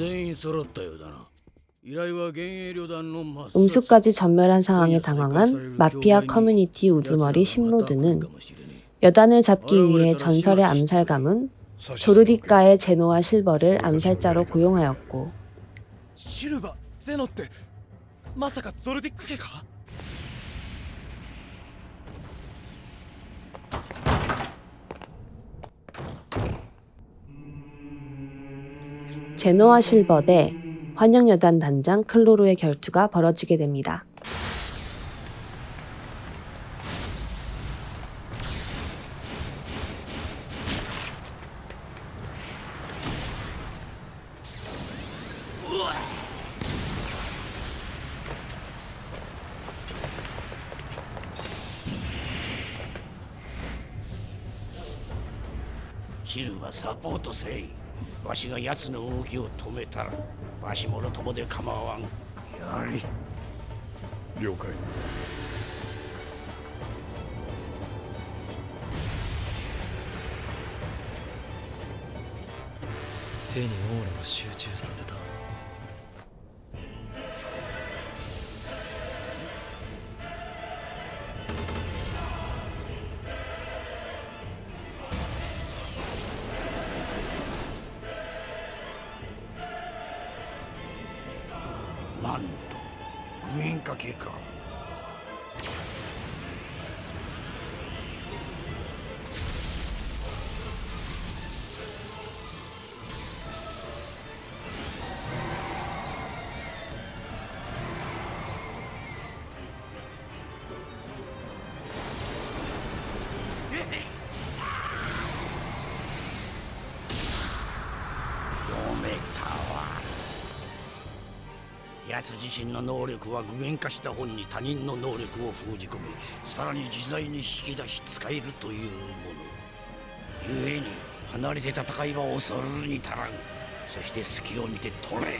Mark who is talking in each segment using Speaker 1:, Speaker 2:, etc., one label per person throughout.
Speaker 1: 全員揃ったようだな依頼は幻影旅団の抹殺
Speaker 2: 음수까지 전멸한 상황에 당황한 마피아 커뮤니티 우두머리 신로드는 여단을 잡기 위해 전설의 암살감은 조르디카의 제노와 실버를 암살자로 고용하였고
Speaker 3: シルバゼノってまさかゾルディック家か
Speaker 2: 제노아 실버 대 환영여단 단장 클로로의 결투가 벌어지게 됩니다.
Speaker 1: 실루가 사포트 세이 わしが奴の動きを止めたらわしもろともで構わん。やはり
Speaker 4: 了解。
Speaker 3: 手にオーラを集中させた
Speaker 1: なんと。グエン化系か奴自身の能力は具現化した本に他人の能力を封じ込めさらに自在に引き出し使えるというもの。故に離れて戦いは恐るに足らん。そして隙を見て取れ。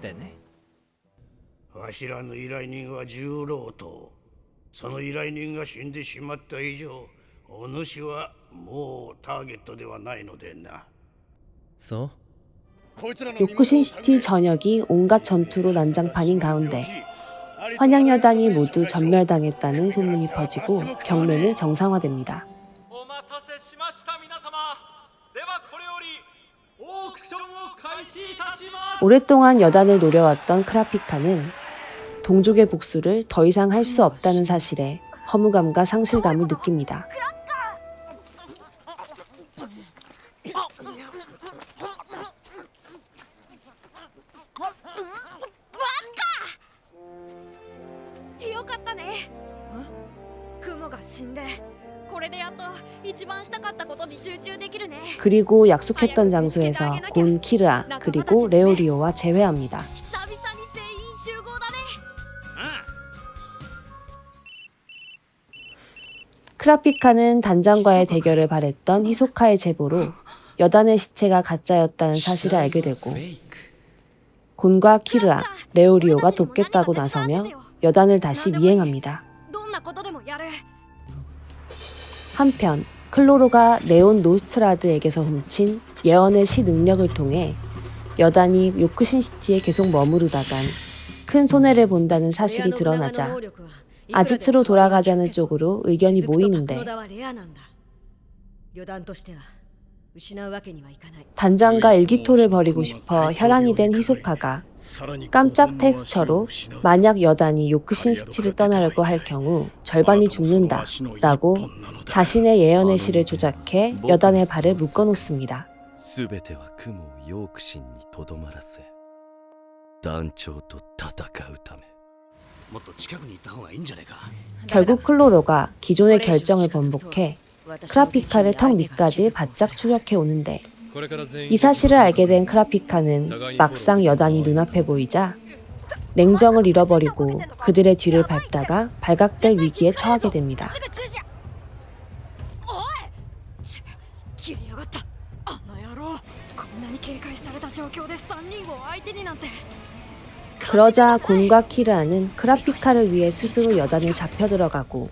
Speaker 3: ってね
Speaker 1: わしらの依頼人は重労党その依頼人が死んでしまった以上お主はもうターゲットではないのでな
Speaker 3: そう
Speaker 2: 요쿠신시티 전역이 온갖 전투로 난장판인 가운데 환양여단이 모두 전멸당했다는 소문이 퍼지고 경매는 정상화됩니다. 오랫동안 여단을 노려왔던 크라피카는 동족의 복수를 더 이상 할 수 없다는 사실에 허무감과 상실감을 느낍니다.「
Speaker 5: よかったね雲が死んでこれでやっと一番したかったことに集中できるね
Speaker 2: 그리고 약속했던 장소에서 곤 키르아 그리고 레오리오와 재회합니다.
Speaker 5: 久々に全員集合だね
Speaker 2: 크라피카는 단장과의 대결을 바랬던 히소카의 제보로 여단의 시체가 가짜였다는 사실을 알게 되고
Speaker 3: フェイク
Speaker 2: 곤과 키르아, 레오리오가 돕겠다고 나서며 여단을 다시 미행합니다.
Speaker 5: どんなことでもやる
Speaker 2: 한편 클로로가 네온 노스트라드에게서 훔친 예언의 시 능력을 통해 여단이 요크신시티에 계속 머무르다간 큰 손해를 본다는 사실이 드러나자 아지트로 돌아가자는 쪽으로 의견이 모이는데 단장과 일기토를 벌이고 싶어 혈안이 된 히소카가 깜짝 텍스처로 만약 여단이 요크신시티를 떠나려고 할 경우 절반이 죽는다 라고 자신의 예언의 시를 조작해 여단의 발을 묶어놓습니다.
Speaker 6: すべては雲をヨークシンにとどまらせ団長と戦うため
Speaker 1: もっと近くに行った方がいいんじゃねえか
Speaker 2: 결국 클로로가 기존의 결정을 번복해 크라피카를 턱 밑까지 바짝 추격해 오는데 이 사실을 알게 된 크라피카는 막상 여단이 눈앞에 보이자 냉정을 잃어버리고 그들의 뒤를 밟다가 발각될 위기에 처하게 됩니다. 그러자 곤과 키라는 크라피카를 위해 스스로 여단을 잡혀 들어가고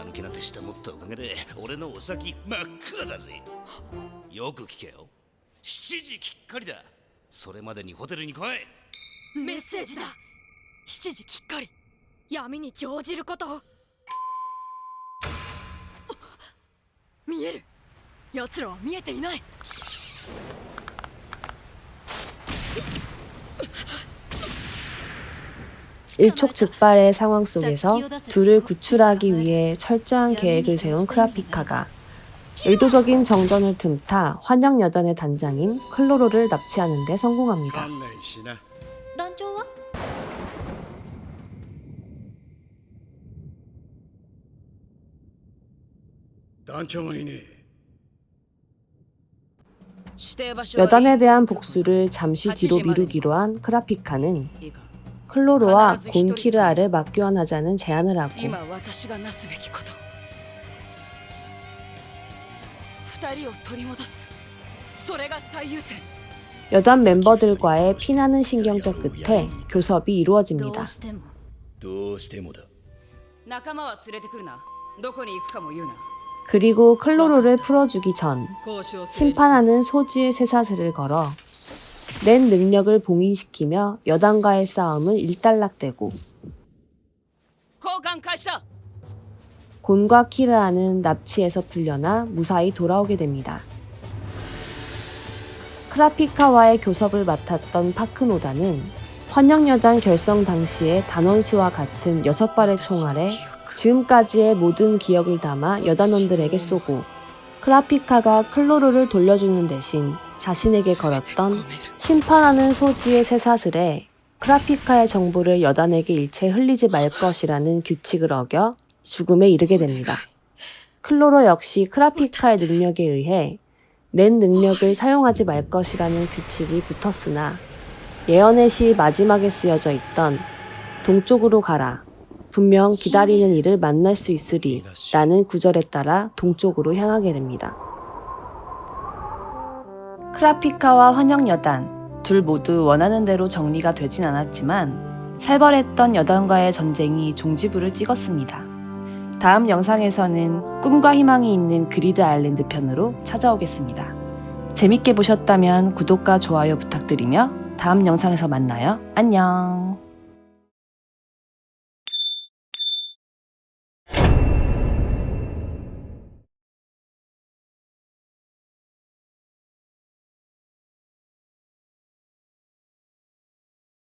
Speaker 1: 間抜けな手下持ったおかげで俺のお先真っ暗だぜ。よく聞けよ。7時きっかりだ。それまでにホテルに来い。
Speaker 5: メッセージだ。7時きっかり。闇に乗じること。見える。奴らは見えていない。
Speaker 2: 일촉즉발의 상황 속에서 둘을 구출하기 위해 철저한 계획을 세운 크라피카가 의도적인 정전을 틈타 환영 여단의 단장인 클로로를 납치하는 데 성공합니다.
Speaker 5: 넌
Speaker 4: 좋아? 단청이니
Speaker 2: 여단에 대한 복수를 잠시 뒤로 미루기로 한 크라피카는 클로로와 곤키르아를 맞교환하자는 제안을 하고 여단 멤버들과의 피나는 신경전 끝에 교섭이 이루어집니다. 그리고 클로로를 풀어주기 전 심판하는 소지의 새사슬을 걸어 낸 능력을 봉인시키며 여당과의 싸움은 일단락되고 곤과 키라는 납치에서 풀려나 무사히 돌아오게 됩니다. 크라피카와의 교섭을 맡았던 파크노다는 환영여단 결성 당시의 단원수와 같은 6발의 총알에 지금까지의 모든 기억을 담아 여단원들에게 쏘고 크라피카가 클로로를 돌려주는 대신 자신에게 걸었던 심판하는 소지의 쇠사슬에 크라피카의 정보를 여단에게 일체 흘리지 말 것이라는 규칙을 어겨 죽음에 이르게 됩니다. 클로로 역시 크라피카의 능력에 의해 낸 능력을 사용하지 말 것이라는 규칙이 붙었으나 예언의 시 마지막에 쓰여져 있던 동쪽으로 가라. 분명 기다리는 이를 만날 수 있으리 라는 구절에 따라 동쪽으로 향하게 됩니다. 크라피카와 환영여단 둘 모두 원하는 대로 정리가 되진 않았지만 살벌했던 여단과의 전쟁이 종지부를 찍었습니다. 다음 영상에서는 꿈과 희망이 있는 그리드 아일랜드 편으로 찾아오겠습니다. 재밌게 보셨다면 구독과 좋아요 부탁드리며 다음 영상에서 만나요. 안녕.